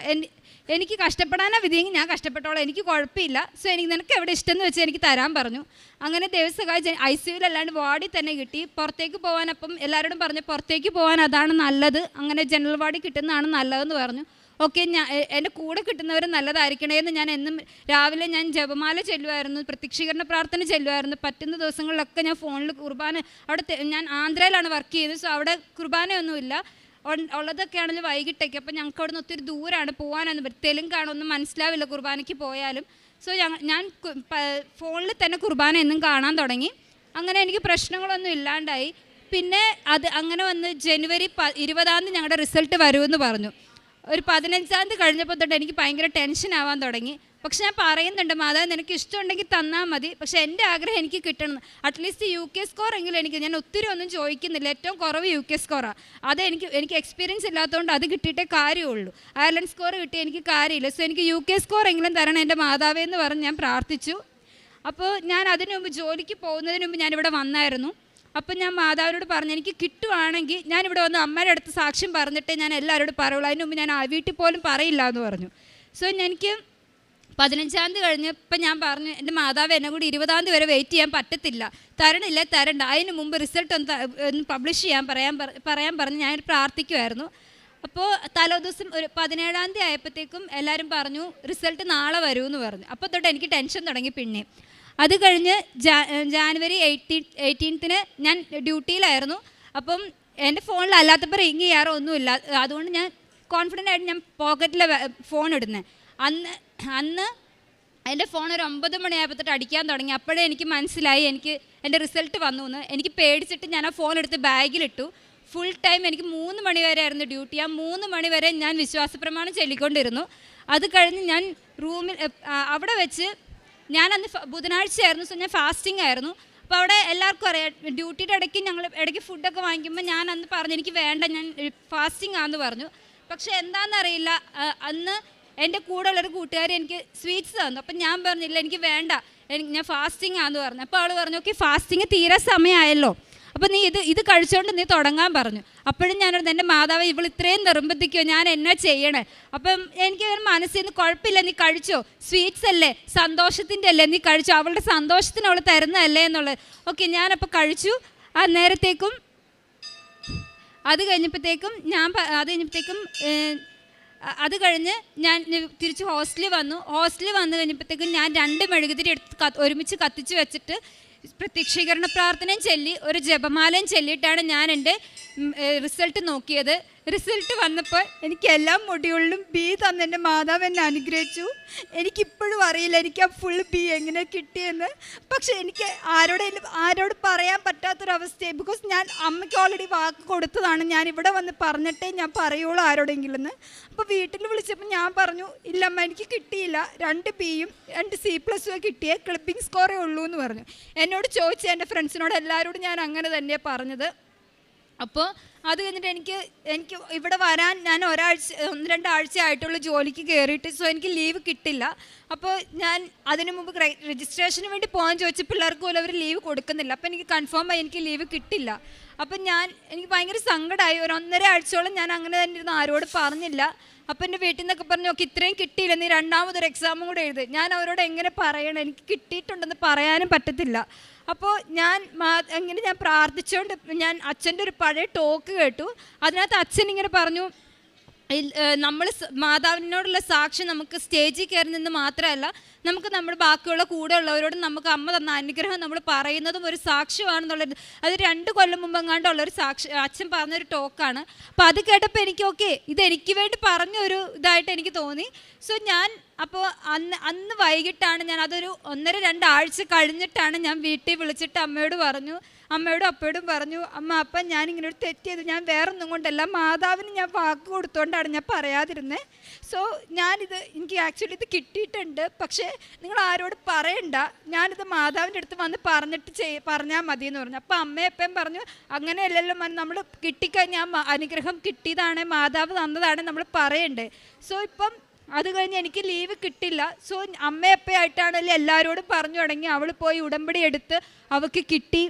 എനിക്ക് കഷ്ടപ്പെടാനാ വിധിയെങ്കിൽ ഞാൻ കഷ്ടപ്പെട്ടോളാം. എനിക്ക് കുഴപ്പമില്ല. സോ എനിക്ക് നിനക്ക് എവിടെ ഇഷ്ടം എന്ന് വെച്ചാൽ എനിക്ക് തരാൻ പറഞ്ഞു. അങ്ങനെ ദിവസമായി ഐ സി യുവിലല്ലാണ്ട് വാർഡിൽ തന്നെ കിട്ടി. പുറത്തേക്ക് പോകാൻ അപ്പം എല്ലാവരോടും പറഞ്ഞു പുറത്തേക്ക് പോകാൻ അതാണ് നല്ലത്. അങ്ങനെ ജനറൽ വാർഡിൽ കിട്ടുന്നതാണ് നല്ലതെന്ന് പറഞ്ഞു. ഓക്കെ ഞാൻ എന്റെ കൂടെ കിട്ടുന്നവർ നല്ലതായിരിക്കണേ എന്ന് ഞാൻ എന്നും രാവിലെ ഞാൻ ജപമാല ചെല്ലുമായിരുന്നു പ്രത്യക്ഷീകരണ പ്രാർത്ഥന ചെല്ലുമായിരുന്നു പറ്റുന്ന ദിവസങ്ങളിലൊക്കെ ഞാൻ ഫോണിൽ കുർബാന അവിടെ ഞാൻ ആന്ധ്രയിലാണ് വർക്ക് ചെയ്യുന്നത്. സോ അവിടെ കുർബാനയൊന്നുമില്ല. ഉള്ളതൊക്കെ ആണെങ്കിൽ വൈകിട്ടേക്ക്. അപ്പം ഞങ്ങൾക്ക് അവിടെ നിന്ന് ഒത്തിരി ദൂരമാണ് പോകാനൊന്നും പറ്റും തെലുങ്കാണ് ഒന്നും മനസ്സിലാവില്ല കുർബാനയ്ക്ക് പോയാലും. സോ ഞാൻ ഫോണിൽ തന്നെ കുർബാന എന്നും കാണാൻ തുടങ്ങി. അങ്ങനെ എനിക്ക് പ്രശ്നങ്ങളൊന്നും ഇല്ലാണ്ടായി. പിന്നെ അത് അങ്ങനെ വന്ന് ജനുവരി പ ഇരുപതാം തീയതി ഞങ്ങളുടെ റിസൾട്ട് വരുമെന്ന് പറഞ്ഞു. ഒരു പതിനഞ്ചാം തീയതി കഴിഞ്ഞപ്പോൾ തൊട്ട് എനിക്ക് ഭയങ്കര ടെൻഷൻ ആവാൻ തുടങ്ങി. പക്ഷെ ഞാൻ പറയുന്നുണ്ട് മാതാവ് നിനക്ക് ഇഷ്ടമുണ്ടെങ്കിൽ തന്നാൽ മതി. പക്ഷെ എന്റെ ആഗ്രഹം എനിക്ക് കിട്ടണം. അറ്റ്ലീസ്റ്റ് യു കെ സ്കോർ എങ്കിലും എനിക്ക് ഞാൻ ഒത്തിരി ഒന്നും ചോദിക്കുന്നില്ല. ഏറ്റവും കുറവ് യു കെ സ്കോറാണ് അത് എനിക്ക് എനിക്ക് എക്സ്പീരിയൻസ് ഇല്ലാത്തതുകൊണ്ട് അത് കിട്ടിയിട്ടേ കാര്യമുള്ളൂ. അയർലൻഡ് സ്കോർ കിട്ടി എനിക്ക് കാര്യമില്ല. സോ എനിക്ക് യു കെ സ്കോർ എങ്കിലും തരണം എന്റെ മാതാവേ എന്ന് പറഞ്ഞ് ഞാൻ പ്രാർത്ഥിച്ചു. അപ്പോൾ ഞാൻ അതിനു മുമ്പ് ജോലിക്ക് പോകുന്നതിന് മുമ്പ് ഞാനിവിടെ വന്നായിരുന്നു. അപ്പം ഞാൻ മാതാവിനോട് പറഞ്ഞു എനിക്ക് കിട്ടുവാണെങ്കിൽ ഞാനിവിടെ വന്ന് അമ്മയുടെ അടുത്ത് സാക്ഷ്യം പറഞ്ഞിട്ടേ ഞാൻ എല്ലാവരോടും പറയുള്ളൂ. അതിന് മുമ്പ് ഞാൻ ആ വീട്ടിൽ പോലും പറയില്ല എന്ന് പറഞ്ഞു. സോ എനിക്ക് പതിനഞ്ചാം തീയതി കഴിഞ്ഞപ്പോൾ ഞാൻ പറഞ്ഞു എന്റെ മാതാവ് എന്നെ കൂടി ഇരുപതാം തീയതി വരെ വെയിറ്റ് ചെയ്യാൻ പറ്റത്തില്ല. തരണില്ല തരണ്ട. അതിന് മുമ്പ് റിസൾട്ട് ഒന്ന് ഒന്ന് പബ്ലിഷ് ചെയ്യാൻ പറയാൻ പറയാൻ പറഞ്ഞ് ഞാൻ പ്രാർത്ഥിക്കുമായിരുന്നു അപ്പോൾ തലേ ദിവസം ഒരു പതിനേഴാം തീയതി ആയപ്പോഴത്തേക്കും എല്ലാവരും പറഞ്ഞു റിസൾട്ട് നാളെ വരൂ എന്ന് പറഞ്ഞു. അപ്പോൾ തൊട്ട് എനിക്ക് ടെൻഷൻ തുടങ്ങി പിന്നെ അത് കഴിഞ്ഞ് ജാനുവരി എയ്റ്റീൻ എയ്റ്റീൻത്തിന് ഞാൻ ഡ്യൂട്ടിയിലായിരുന്നു അപ്പം എന്റെ ഫോണിൽ അല്ലാത്തപ്പോൾ റിങ് ചെയ്യാറോ ഒന്നുമില്ല അതുകൊണ്ട് ഞാൻ കോൺഫിഡന്റ് ആയിട്ട് ഞാൻ പോക്കറ്റിൽ ഫോൺ ഇടുന്നത് അന്ന് അന്ന് എന്റെ ഫോൺ ഒരു ഒമ്പത് മണിയായപ്പോൾ അടിക്കാൻ തുടങ്ങി. അപ്പോഴേ എനിക്ക് മനസ്സിലായി എനിക്ക് എന്റെ റിസൾട്ട് വന്നു എന്ന് എനിക്ക് പേടിച്ചിട്ട് ഞാൻ ആ ഫോൺ എടുത്ത് ബാഗിലിട്ടു ഫുൾ ടൈം എനിക്ക് മൂന്ന് മണി വരെ ആയിരുന്നു ഡ്യൂട്ടി ആ മൂന്ന് മണി വരെ ഞാൻ വിശ്വാസപ്രമാണം ചൊല്ലിക്കൊണ്ടിരുന്നു. അത് കഴിഞ്ഞ് ഞാൻ റൂമിൽ അവിടെ വെച്ച് ഞാൻ അന്ന് ബുധനാഴ്ച ആയിരുന്നു സോ ഞാൻ ഫാസ്റ്റിംഗ് ആയിരുന്നു. അപ്പോൾ അവിടെ എല്ലാവർക്കും അറിയാം ഡ്യൂട്ടിയുടെ ഇടയ്ക്ക് ഞങ്ങൾ ഇടയ്ക്ക് ഫുഡൊക്കെ വാങ്ങിക്കുമ്പോൾ ഞാൻ അന്ന് പറഞ്ഞു എനിക്ക് വേണ്ട ഞാൻ ഫാസ്റ്റിംഗ് ആണെന്ന് പറഞ്ഞു. പക്ഷേ എന്താണെന്നറിയില്ല അന്ന് എന്റെ കൂടെ ഉള്ളൊരു കൂട്ടുകാരി എനിക്ക് സ്വീറ്റ്സ് തന്നു. അപ്പം ഞാൻ പറഞ്ഞില്ല എനിക്ക് വേണ്ട. എനിക്ക് ഞാൻ ഫാസ്റ്റിംഗ് ആണെന്ന് പറഞ്ഞു. അപ്പോൾ അവൾ പറഞ്ഞു ഓക്കെ ഫാസ്റ്റിംഗ് തീരെ സമയമായല്ലോ. അപ്പോൾ നീ ഇത് ഇത് കഴിച്ചുകൊണ്ട് നീ തുടങ്ങാൻ പറഞ്ഞു. അപ്പോഴും ഞാനോട് എന്റെ മാതാവ് ഇവൾ ഇത്രയും നിർബന്ധിക്കുമോ ഞാൻ എന്നാ ചെയ്യണേ? അപ്പം എനിക്ക് മനസ്സിൽ നിന്ന് കുഴപ്പമില്ല നീ കഴിച്ചോ? സ്വീറ്റ്സ് അല്ലേ? സന്തോഷത്തിന്റെ അല്ലേ? നീ കഴിച്ചോ? അവളുടെ സന്തോഷത്തിന് അവൾ തരുന്നതല്ലേ എന്നുള്ളത്. ഓക്കെ ഞാനപ്പോൾ കഴിച്ചു. ആ നേരത്തേക്കും അത് കഴിഞ്ഞപ്പോഴത്തേക്കും ഞാൻ അത് കഴിഞ്ഞപ്പോഴത്തേക്കും അത് കഴിഞ്ഞ് ഞാൻ തിരിച്ച് ഹോസ്റ്റലിൽ വന്നു. ഹോസ്റ്റലിൽ വന്നു കഴിഞ്ഞപ്പോഴത്തേക്കും ഞാൻ രണ്ട് മെഴുകുതിരി എടുത്ത് ഒരുമിച്ച് കത്തിച്ച് വെച്ചിട്ട് പ്രത്യക്ഷീകരണ പ്രാർത്ഥനയും ചൊല്ലി ഒരു ജപമാലയും ചൊല്ലിയിട്ടാണ് ഞാൻ എന്റെ റിസൾട്ട് നോക്കിയത്. റിസൾട്ട് വന്നപ്പോൾ എനിക്ക് എല്ലാ മൊഡ്യൂളിലും ബി തന്ന എന്റെ മാതാവ് എന്നെ അനുഗ്രഹിച്ചു. എനിക്കിപ്പോഴും അറിയില്ല എനിക്ക് ആ ഫുൾ ബി എങ്ങനെ കിട്ടിയെന്ന്. പക്ഷേ എനിക്ക് ആരോടെങ്കിലും ആരോട് പറയാൻ പറ്റാത്തൊരവസ്ഥയായി. ബിക്കോസ് ഞാൻ അമ്മയ്ക്ക് ഓൾറെഡി വാക്ക് കൊടുത്തതാണ്. ഞാൻ ഇവിടെ വന്ന് പറഞ്ഞിട്ടേ ഞാൻ പറയുള്ളൂ ആരോടെങ്കിലും എന്ന് അപ്പോൾ വീട്ടിൽ വിളിച്ചപ്പോൾ ഞാൻ പറഞ്ഞു ഇല്ലമ്മ എനിക്ക് കിട്ടിയില്ല. രണ്ട് ബിയും രണ്ട് സി പ്ലസ് പ്ലസും കിട്ടിയേ ക്ലിപ്പിംഗ് സ്കോറേ ഉള്ളൂ എന്ന് പറഞ്ഞു. എന്നോട് ചോദിച്ച എന്റെ ഫ്രണ്ട്സിനോട് എല്ലാവരോടും ഞാൻ അങ്ങനെ തന്നെയാണ് പറഞ്ഞത്. അപ്പോൾ അത് കഴിഞ്ഞിട്ട് എനിക്ക് എനിക്ക് ഇവിടെ വരാൻ ഞാൻ ഒരാഴ്ച ഒന്ന് രണ്ടാഴ്ച ആയിട്ടുള്ള ജോലിക്ക് കയറിയിട്ട് സോ എനിക്ക് ലീവ് കിട്ടില്ല. അപ്പോൾ ഞാൻ അതിനു മുമ്പ് രജിസ്ട്രേഷന് വേണ്ടി പോകാൻ ചോദിച്ച പിള്ളേർക്ക് പോലും അവർ ലീവ് കൊടുക്കുന്നില്ല. അപ്പോൾ എനിക്ക് കൺഫേം ആയി എനിക്ക് ലീവ് കിട്ടില്ല. അപ്പം ഞാൻ എനിക്ക് ഭയങ്കര സങ്കടമായി ഒരു ഒന്നര ആഴ്ചയോളം ഞാൻ അങ്ങനെ തന്നെ ഇരുന്ന് ആരോട് പറഞ്ഞില്ല. അപ്പം എന്റെ വീട്ടിൽ നിന്നൊക്കെ പറഞ്ഞു നോക്കി ഇത്രയും കിട്ടിയില്ല. നീ രണ്ടാമതൊരു എക്സാമും കൂടെ എഴുതി. ഞാൻ അവരോട് എങ്ങനെ പറയണം? എനിക്ക് കിട്ടിയിട്ടുണ്ടെന്ന് പറയാനും പറ്റത്തില്ല. അപ്പോൾ ഞാൻ അങ്ങനെ ഞാൻ പ്രാർത്ഥിച്ചുകൊണ്ട് ഞാൻ അച്ഛന്റെ ഒരു പഴയ ടോക്ക് കേട്ടു. അതിനകത്ത് അച്ഛൻ ഇങ്ങനെ പറഞ്ഞു നമ്മൾ മാതാവിനോടുള്ള സാക്ഷ്യം നമുക്ക് സ്റ്റേജിൽ കയറി നിന്ന് മാത്രമല്ല നമുക്ക് നമ്മുടെ ബാക്കിയുള്ള കൂടെ ഉള്ളവരോട് നമുക്ക് അമ്മ തന്ന അനുഗ്രഹം നമ്മൾ പറയുന്നതും ഒരു സാക്ഷ്യമാണെന്നുള്ളത്. അത് രണ്ട് കൊല്ലം മുമ്പ് എങ്ങാണ്ടുള്ള ഒരു സാക്ഷി അച്ഛൻ പറഞ്ഞൊരു ടോക്കാണ്. അപ്പോൾ അത് കേട്ടപ്പോൾ എനിക്ക് ഓക്കെ ഇത് എനിക്ക് വേണ്ടി പറഞ്ഞ ഒരു ഇതായിട്ട് എനിക്ക് തോന്നി. സോ ഞാൻ അപ്പോൾ അന്ന് അന്ന് വൈകിട്ടാണ് ഞാൻ അതൊരു ഒന്നര രണ്ടാഴ്ച കഴിഞ്ഞിട്ടാണ് ഞാൻ വീട്ടിൽ വിളിച്ചിട്ട് അമ്മയോട് പറഞ്ഞു. അമ്മയോടും അപ്പയോടും പറഞ്ഞു അമ്മ അപ്പ ഞാൻ ഇങ്ങനെ ഒരു തെറ്റ് ചെയ്തു. ഞാൻ വേറൊന്നും കൊണ്ടല്ല. മാതാവിന് ഞാൻ വാക്ക് കൊടുത്തുകൊണ്ടാണ് ഞാൻ പറയാതിരുന്നത് സോ ഞാനിത് എനിക്ക് ആക്ച്വലി ഇത് കിട്ടിയിട്ടുണ്ട്. പക്ഷേ നിങ്ങൾ ആരോട് പറയണ്ട. ഞാനിത് മാതാവിന്റെ അടുത്ത് വന്ന് പറഞ്ഞിട്ട് ചെയ് പറഞ്ഞാൽ മതി എന്ന് പറഞ്ഞു അപ്പോൾ അമ്മയപ്പം പറഞ്ഞു അങ്ങനെയല്ലല്ലോ നമ്മൾ കിട്ടിക്കഴിഞ്ഞാൽ അനുഗ്രഹം കിട്ടിയതാണ് മാതാവ് തന്നതാണ് നമ്മൾ പറയണ്ടേ. സോ ഇപ്പം അത് കഴിഞ്ഞ് എനിക്ക് ലീവ് കിട്ടില്ല. സോ അമ്മയപ്പയായിട്ടാണല്ലോ എല്ലാവരോടും പറഞ്ഞു തുടങ്ങി. അവൾ പോയി ഉടമ്പടി എടുത്ത് അവൾക്ക് കിട്ടി.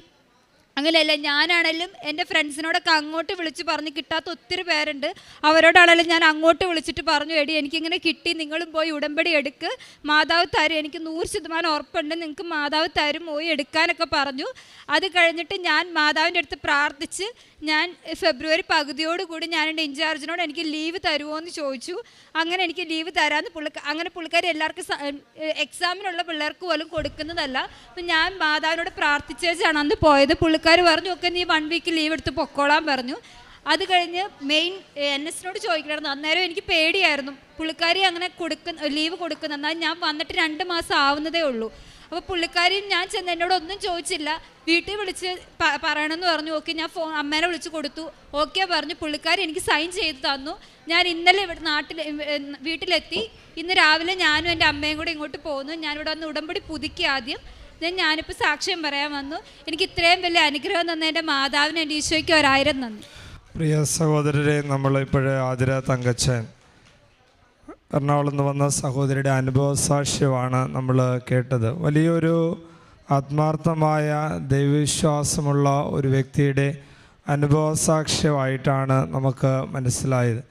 അങ്ങനെയല്ല ഞാനാണെങ്കിലും എന്റെ ഫ്രണ്ട്സിനോടൊക്കെ അങ്ങോട്ട് വിളിച്ച് പറഞ്ഞ് കിട്ടാത്ത ഒത്തിരി പേരുണ്ട്. അവരോടാണെങ്കിലും ഞാൻ അങ്ങോട്ട് വിളിച്ചിട്ട് പറഞ്ഞു എടി എനിക്കിങ്ങനെ കിട്ടി നിങ്ങളും പോയി ഉടമ്പടി എടുക്ക്. മാതാവ് തരും. എനിക്ക് നൂറ് ശതമാനം ഉറപ്പുണ്ട്. നിങ്ങൾക്ക് മാതാവ് തരും പോയി എടുക്കാനൊക്കെ പറഞ്ഞു. അത് കഴിഞ്ഞിട്ട് ഞാൻ മാതാവിന്റെ അടുത്ത് പ്രാർത്ഥിച്ച് ഞാൻ ഫെബ്രുവരി പകുതിയോടുകൂടി ഞാൻ എന്റെ ഇൻചാർജിനോട് എനിക്ക് ലീവ് തരുമോ എന്ന് ചോദിച്ചു. അങ്ങനെ എനിക്ക് ലീവ് തരാമെന്ന് പുള്ളിക്ക അങ്ങനെ പുള്ളിക്കാർ എല്ലാവർക്കും എക്സാമിനുള്ള പിള്ളേർക്ക് പോലും കൊടുക്കുന്നതല്ല. അപ്പം ഞാൻ മാതാവിനോട് പ്രാർത്ഥിച്ചാണ് അന്ന് പോയത്. പുള്ളിക്കാർ പറഞ്ഞു ഒക്കെ നീ വൺ വീക്ക് ലീവ് എടുത്ത് പൊക്കോളാൻ പറഞ്ഞു. അത് കഴിഞ്ഞ് മെയിൻ എൻ എസിനോട് ചോദിക്കണമായിരുന്നു അന്നേരം എനിക്ക് പേടിയായിരുന്നു. പുള്ളിക്കാരി അങ്ങനെ കൊടുക്കുന്ന ലീവ് കൊടുക്കുന്ന. എന്നാൽ ഞാൻ വന്നിട്ട് രണ്ട് മാസം ആവുന്നതേ ഉള്ളൂ. അപ്പോൾ പുള്ളിക്കാരിയും ഞാൻ ചെന്ന് എന്നോട് ഒന്നും ചോദിച്ചില്ല. വീട്ടിൽ വിളിച്ച് പറയണമെന്ന് പറഞ്ഞു. ഓക്കെ ഞാൻ ഫോൺ അമ്മേനെ വിളിച്ച് കൊടുത്തു. ഓക്കെ പറഞ്ഞു. പുള്ളിക്കാരി എനിക്ക് സൈൻ ചെയ്ത് തന്നു. ഞാൻ ഇന്നലെ ഇവിടെ നാട്ടിൽ വീട്ടിലെത്തി. ഇന്ന് രാവിലെ ഞാനും എന്റെ അമ്മയും കൂടെ ഇങ്ങോട്ട് പോകുന്നു ഞാനിവിടെ വന്ന് ഉടമ്പടി പുതുക്കി ആദ്യം. Then ഞാനിപ്പോൾ സാക്ഷ്യം പറയാൻ വന്നു. എനിക്ക് ഇത്രയും വലിയ അനുഗ്രഹം തന്ന എന്റെ മാതാവിന് എന്റെ ഈശോയ്ക്ക് ഒരായിരം നന്ദി. പ്രിയ സഹോദരരെ നമ്മളിപ്പോഴേ ആതിര തങ്കച്ചൻ എറണാകുളം വന്ന സഹോദരിയുടെ അനുഭവ സാക്ഷ്യമാണ് നമ്മൾ കേട്ടത്. വലിയൊരു ആത്മാർത്ഥമായ ദൈവവിശ്വാസമുള്ള ഒരു വ്യക്തിയുടെ അനുഭവ സാക്ഷ്യമായിട്ടാണ് നമുക്ക് മനസ്സിലായത്.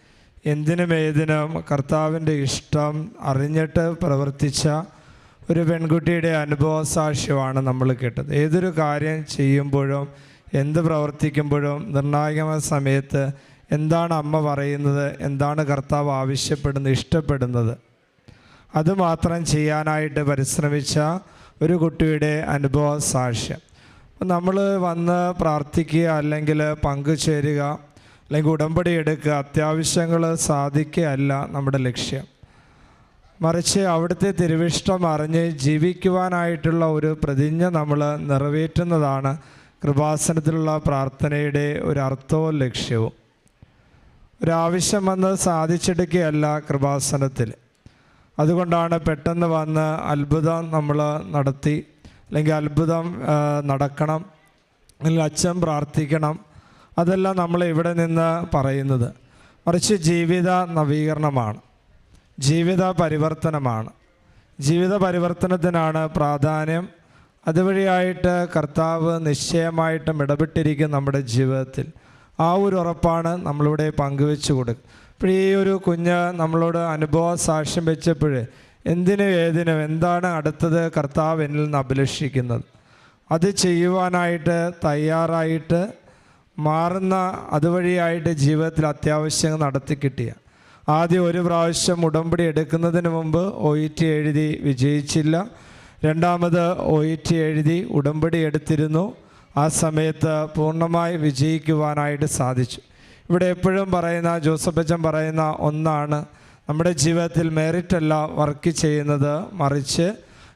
എന്തിനും ഏതിനും കർത്താവിന്റെ ഇഷ്ടം അറിഞ്ഞിട്ട് പ്രവർത്തിച്ച ഒരു പെൺകുട്ടിയുടെ അനുഭവ സാക്ഷ്യമാണ് നമ്മൾ കേട്ടത്. ഏതൊരു കാര്യം ചെയ്യുമ്പോഴും എന്ത് പ്രവർത്തിക്കുമ്പോഴും നിർണായകമായ സമയത്ത് എന്താണ് അമ്മ പറയുന്നത് എന്താണ് കർത്താവ് ആവശ്യപ്പെടുന്നത് ഇഷ്ടപ്പെടുന്നത് അതുമാത്രം ചെയ്യാനായിട്ട് പരിശ്രമിച്ച ഒരു കുട്ടിയുടെ അനുഭവ സാക്ഷ്യം നമ്മൾ വന്ന് പ്രാർത്ഥിക്കുക അല്ലെങ്കിൽ പങ്കുചേരുക അല്ലെങ്കിൽ ഉടമ്പടി എടുക്കുക അത്യാവശ്യങ്ങൾ സാധിക്കുകയല്ല നമ്മുടെ ലക്ഷ്യം. മറിച്ച് അവിടുത്തെ തിരുവിഷ്ടം അറിഞ്ഞ് ജീവിക്കുവാനായിട്ടുള്ള ഒരു പ്രതിജ്ഞ നമ്മൾ നിറവേറ്റുന്നതാണ് കൃപാസനത്തിലുള്ള പ്രാർത്ഥനയുടെ ഒരർത്ഥവും ലക്ഷ്യവും. ഒരാവശ്യം വന്ന് സാധിച്ചെടുക്കുകയല്ല കൃപാസനത്തിൽ. അതുകൊണ്ടാണ് പെട്ടെന്ന് വന്ന് അത്ഭുതം നമ്മൾ നടത്തി അല്ലെങ്കിൽ അത്ഭുതം നടക്കണം അല്ലെങ്കിൽ അച്ഛൻ പ്രാർത്ഥിക്കണം അതെല്ലാം നമ്മൾ ഇവിടെ നിന്ന് പറയുന്നത്. മറിച്ച് ജീവിത നവീകരണമാണ്. ജീവിത പരിവർത്തനമാണ് ജീവിത പരിവർത്തനത്തിനാണ് പ്രാധാന്യം. അതുവഴിയായിട്ട് കർത്താവ് നിശ്ചയമായിട്ടും ഇടപെട്ടിരിക്കും നമ്മുടെ ജീവിതത്തിൽ. ആ ഒരു ഉറപ്പാണ് നമ്മളിവിടെ പങ്കുവെച്ചു കൊടുക്കുക അപ്പോൾ ഈ ഒരു കുഞ്ഞ് നമ്മളോട് അനുഭവ സാക്ഷ്യം വെച്ചപ്പോൾ എന്തിനും ഏതിനും എന്താണ് അടുത്തത് കർത്താവ് എന്നിൽ നിന്ന് അഭിലഷിക്കുന്നത്. അത് ചെയ്യുവാനായിട്ട് തയ്യാറായിട്ട് മാറുന്ന അതുവഴിയായിട്ട് ജീവിതത്തിൽ അത്യാവശ്യങ്ങൾ നടത്തി കിട്ടിയ ആദ്യം ഒരു പ്രാവശ്യം ഉടമ്പടി എടുക്കുന്നതിന് മുമ്പ് ഒ ഇ ടി എഴുതി വിജയിച്ചില്ല. രണ്ടാമത് ഒ ഇ ടി എഴുതി ഉടമ്പടി എടുത്തിരുന്നു. ആ സമയത്ത് പൂർണമായി വിജയിക്കുവാനായിട്ട് സാധിച്ചു. ഇവിടെ എപ്പോഴും പറയുന്ന ജോസഫ് അച്ഛൻ പറയുന്ന ഒന്നാണ് നമ്മുടെ ജീവിതത്തിൽ മെറിറ്റ് അല്ല വർക്ക് ചെയ്യുന്നത് മറിച്ച്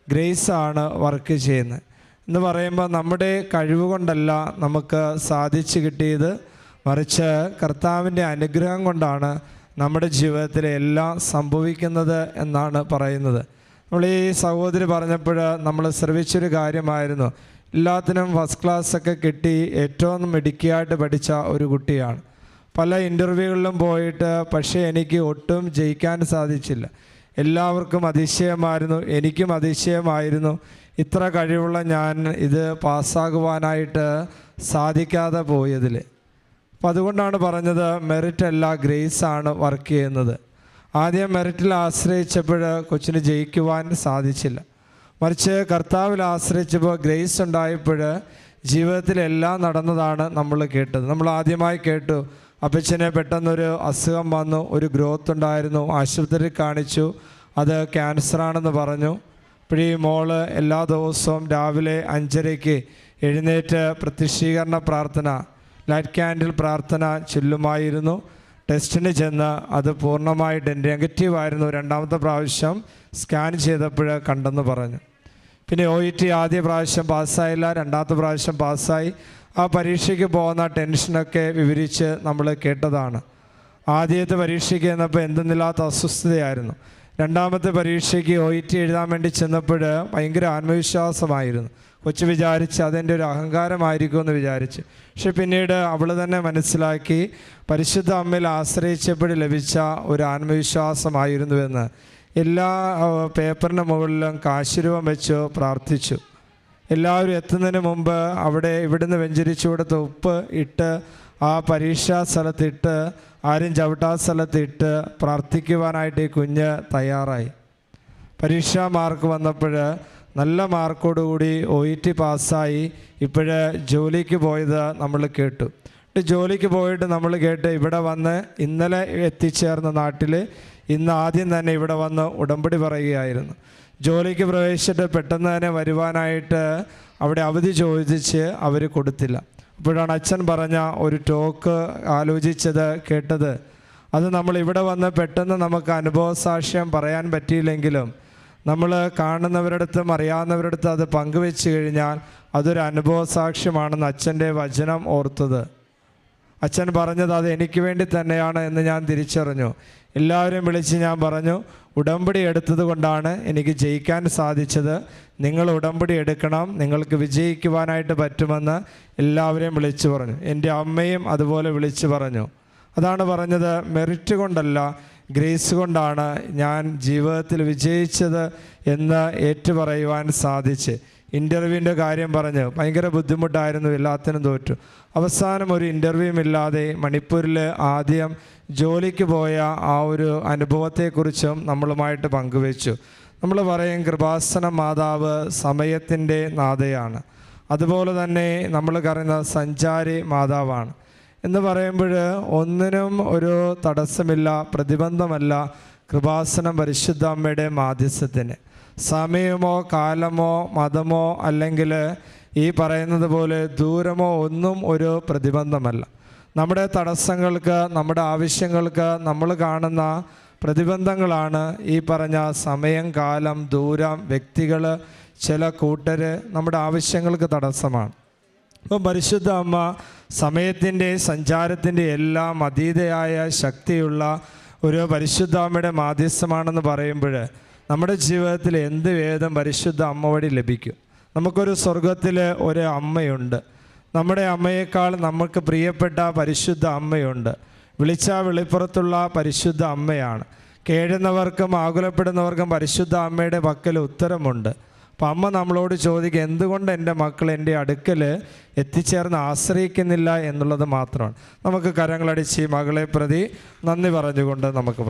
ഗ്രേസാണ് വർക്ക് ചെയ്യുന്നത്. എന്ന് പറയുമ്പോൾ നമ്മുടെ കഴിവ് കൊണ്ടല്ല നമുക്ക് സാധിച്ചു കിട്ടിയത്. മറിച്ച് കർത്താവിന്റെ അനുഗ്രഹം കൊണ്ടാണ് നമ്മുടെ ജീവിതത്തിൽ എല്ലാം സംഭവിക്കുന്നത് എന്നാണ് പറയുന്നത്. നമ്മൾ ഈ സഹോദരി പറഞ്ഞപ്പോൾ നമ്മൾ ശ്രമിച്ചൊരു കാര്യമായിരുന്നു. എല്ലാത്തിനും ഫസ്റ്റ് ക്ലാസ് ഒക്കെ കിട്ടി ഏറ്റവും മിടുക്കിയായിട്ട് പഠിച്ച ഒരു കുട്ടിയാണ്. പല ഇന്റർവ്യൂകളിലും പോയിട്ട് പക്ഷേ എനിക്ക് ഒട്ടും ജയിക്കാൻ സാധിച്ചില്ല. എല്ലാവർക്കും അതിശയമായിരുന്നു എനിക്കും അതിശയമായിരുന്നു. ഇത്ര കഴിവുള്ള ഞാൻ ഇത് പാസ്സാകുവാനായിട്ട് സാധിക്കാതെ പോയതിൽ അപ്പം അതുകൊണ്ടാണ് പറഞ്ഞത് മെറിറ്റ് അല്ല ഗ്രേസ് ആണ് വർക്ക് ചെയ്യുന്നത്. ആദ്യം മെറിറ്റിൽ ആശ്രയിച്ചപ്പോൾ കൊച്ചിന് ജയിക്കുവാൻ സാധിച്ചില്ല. മറിച്ച് കർത്താവിൽ ആശ്രയിച്ചപ്പോൾ ഗ്രേസ് ഉണ്ടായപ്പോൾ ജീവിതത്തിലെല്ലാം നടന്നതാണ് നമ്മൾ കേട്ടത്. നമ്മൾ ആദ്യമായി കേട്ടു അപ്പച്ചനെ പെട്ടെന്നൊരു അസുഖം വന്നു ഒരു ഗ്രോത്ത് ഉണ്ടായിരുന്നു ആശുപത്രിയിൽ കാണിച്ചു അത് ക്യാൻസറാണെന്ന് പറഞ്ഞു. ഇപ്പോഴീ മോൾ എല്ലാ ദിവസവും രാവിലെ അഞ്ചരയ്ക്ക് എഴുന്നേറ്റ് പ്രത്യക്ഷീകരണ പ്രാർത്ഥന ലൈറ്റ് ക്യാൻഡിൽ പ്രാർത്ഥന ചൊല്ലുമായിരുന്നു. ടെസ്റ്റിന് ചെന്ന് അത് പൂർണമായിട്ട് നെഗറ്റീവ് ആയിരുന്നു രണ്ടാമത്തെ പ്രാവശ്യം സ്കാൻ ചെയ്തപ്പോൾ കണ്ടെന്ന് പറഞ്ഞു. പിന്നെ ഒ ഇ ടി ആദ്യ പ്രാവശ്യം പാസ്സായില്ല രണ്ടാമത്തെ പ്രാവശ്യം പാസ്സായി. ആ പരീക്ഷയ്ക്ക് പോകുന്ന ടെൻഷനൊക്കെ വിവരിച്ച് നമ്മൾ കേട്ടതാണ്. ആദ്യത്തെ പരീക്ഷയ്ക്ക് ചെന്നപ്പോൾ എന്തെന്നില്ലാത്ത അസ്വസ്ഥതയായിരുന്നു. രണ്ടാമത്തെ പരീക്ഷയ്ക്ക് ഒ ഇ ടി എഴുതാൻ വേണ്ടി ചെന്നപ്പോൾ ഭയങ്കര ആത്മവിശ്വാസമായിരുന്നു. കൊച്ചു വിചാരിച്ച് അതെന്റെ ഒരു അഹങ്കാരമായിരിക്കും എന്ന് വിചാരിച്ച്. പക്ഷെ പിന്നീട് അവൾ തന്നെ മനസ്സിലാക്കി പരിശുദ്ധ അമ്മയിൽ ആശ്രയിച്ചപ്പോൾ ലഭിച്ച ഒരു ആത്മവിശ്വാസമായിരുന്നുവെന്ന്. എല്ലാ പേപ്പറിന് മുകളിലും കാശുരൂപം വെച്ച് പ്രാർത്ഥിച്ചു. എല്ലാവരും എത്തുന്നതിന് മുമ്പ് അവിടെ ഇവിടുന്ന് വെഞ്ചരിച്ചു കൊടുത്ത ഉപ്പ് ഇട്ട് ആ പരീക്ഷാ സ്ഥലത്തിട്ട് ആരും ചവിട്ടാ സ്ഥലത്തിട്ട് പ്രാർത്ഥിക്കുവാനായിട്ട് ഈ കുഞ്ഞ് തയ്യാറായി. പരീക്ഷാ മാർക്ക് വന്നപ്പോൾ നല്ല മാർക്കോടുകൂടി ഒ ഇ ടി പാസ്സായി ഇപ്പോഴ് ജോലിക്ക് പോയത് നമ്മൾ കേട്ടു. ജോലിക്ക് പോയിട്ട് നമ്മൾ കേട്ട് ഇവിടെ വന്ന് ഇന്നലെ എത്തിച്ചേർന്ന നാട്ടിൽ ഇന്ന് ആദ്യം തന്നെ ഇവിടെ വന്ന് ഉടമ്പടി പറയുകയായിരുന്നു. ജോലിക്ക് പ്രവേശിച്ചിട്ട് പെട്ടെന്ന് തന്നെ വരുവാനായിട്ട് അവിടെ അവധി ചോദിച്ച് അവർ കൊടുത്തില്ല. അപ്പോഴാണ് അച്ഛൻ പറഞ്ഞ ഒരു ടോക്ക് ആലോചിച്ചത് കേട്ടത്. അത് നമ്മൾ ഇവിടെ വന്ന് പെട്ടെന്ന് നമുക്ക് അനുഭവ സാക്ഷ്യം പറയാൻ പറ്റിയില്ലെങ്കിലും നമ്മൾ കാണുന്നവരുടെ അടുത്തും അറിയാവുന്നവരുടെ അടുത്തും അത് പങ്കുവെച്ച് കഴിഞ്ഞാൽ അതൊരു അനുഭവ സാക്ഷ്യമാണെന്ന് അച്ഛന്റെ വചനം ഓർത്തത്. അച്ഛൻ പറഞ്ഞത് അത് എനിക്ക് വേണ്ടി തന്നെയാണ് എന്ന് ഞാൻ തിരിച്ചറിഞ്ഞു. എല്ലാവരും വിളിച്ച് ഞാൻ പറഞ്ഞു ഉടമ്പടി എടുത്തത് കൊണ്ടാണ് എനിക്ക് ജയിക്കാൻ സാധിച്ചത്. നിങ്ങൾ ഉടമ്പടി എടുക്കണം നിങ്ങൾക്ക് വിജയിക്കുവാനായിട്ട് പറ്റുമെന്ന് എല്ലാവരെയും വിളിച്ചു പറഞ്ഞു. എന്റെ അമ്മയും അതുപോലെ വിളിച്ചു പറഞ്ഞു. അതാണ് പറഞ്ഞത് മെറിറ്റ് കൊണ്ടല്ല ഗ്രേസ് കൊണ്ടാണ് ഞാൻ ജീവിതത്തിൽ വിജയിച്ചത് എന്ന് ഏറ്റുപറയുവാൻ സാധിച്ച്. ഇന്റർവ്യൂവിന്റെ കാര്യം പറഞ്ഞ് ഭയങ്കര ബുദ്ധിമുട്ടായിരുന്നു എല്ലാത്തിനും തോറ്റു. അവസാനം ഒരു ഇന്റർവ്യൂവും ഇല്ലാതെ മണിപ്പൂരിൽ ആദ്യം ജോലിക്ക് പോയ ആ ഒരു അനുഭവത്തെക്കുറിച്ചും നമ്മളുമായിട്ട് പങ്കുവെച്ചു. നമ്മൾ പറയും കൃപാസന മാതാവ് സമയത്തിന്റെ നാഥയാണ്. അതുപോലെ തന്നെ നമ്മൾ പറയുന്ന സഞ്ചാരി മാതാവാണ്. എന്ന് പറയുമ്പോൾ ഒന്നിനും ഒരു തടസ്സമില്ല പ്രതിബന്ധമല്ല കൃപാസനം പരിശുദ്ധ അമ്മയുടെ മാധ്യസ്ഥത്തിന്. സമയമോ കാലമോ മതമോ അല്ലെങ്കിൽ ഈ പറയുന്നത് പോലെ ദൂരമോ ഒന്നും ഒരു പ്രതിബന്ധമല്ല. നമ്മുടെ തടസ്സങ്ങൾക്ക് നമ്മുടെ ആവശ്യങ്ങൾക്ക് നമ്മൾ കാണുന്ന പ്രതിബന്ധങ്ങളാണ് ഈ പറഞ്ഞ സമയം കാലം ദൂരം വ്യക്തികൾ ചില കൂട്ടർ നമ്മുടെ ആവശ്യങ്ങൾക്ക് തടസ്സമാണ്. അപ്പം പരിശുദ്ധ അമ്മ സമയത്തിന്റെ സഞ്ചാരത്തിന്റെ എല്ലാം അതീതയായ ശക്തിയുള്ള ഒരു പരിശുദ്ധ അമ്മയുടെ മാധ്യസ്ഥമാണെന്ന് പറയുമ്പോൾ നമ്മുടെ ജീവിതത്തിൽ എന്ത് വേദം പരിശുദ്ധ അമ്മ വഴി ലഭിക്കും? നമുക്കൊരു സ്വർഗത്തിൽ ഒരു അമ്മയുണ്ട്. നമ്മുടെ അമ്മയേക്കാൾ നമുക്ക് പ്രിയപ്പെട്ട പരിശുദ്ധ അമ്മയുണ്ട്. വിളിച്ച വെളിപ്പുറത്തുള്ള പരിശുദ്ധ അമ്മയാണ്. കേഴുന്നവർക്കും ആകുലപ്പെടുന്നവർക്കും പരിശുദ്ധ അമ്മയുടെ പക്കൽ ഉത്തരമുണ്ട്. അപ്പം അമ്മ നമ്മളോട് ചോദിക്കുക എന്തുകൊണ്ട് എന്റെ മക്കൾ എന്റെ അടുക്കൽ എത്തിച്ചേർന്ന് ആശ്രയിക്കുന്നില്ല എന്നുള്ളത് മാത്രമാണ് നമുക്ക് കരങ്ങളടിച്ച് മകളെ പ്രതി നന്ദി പറഞ്ഞുകൊണ്ട് നമുക്ക്.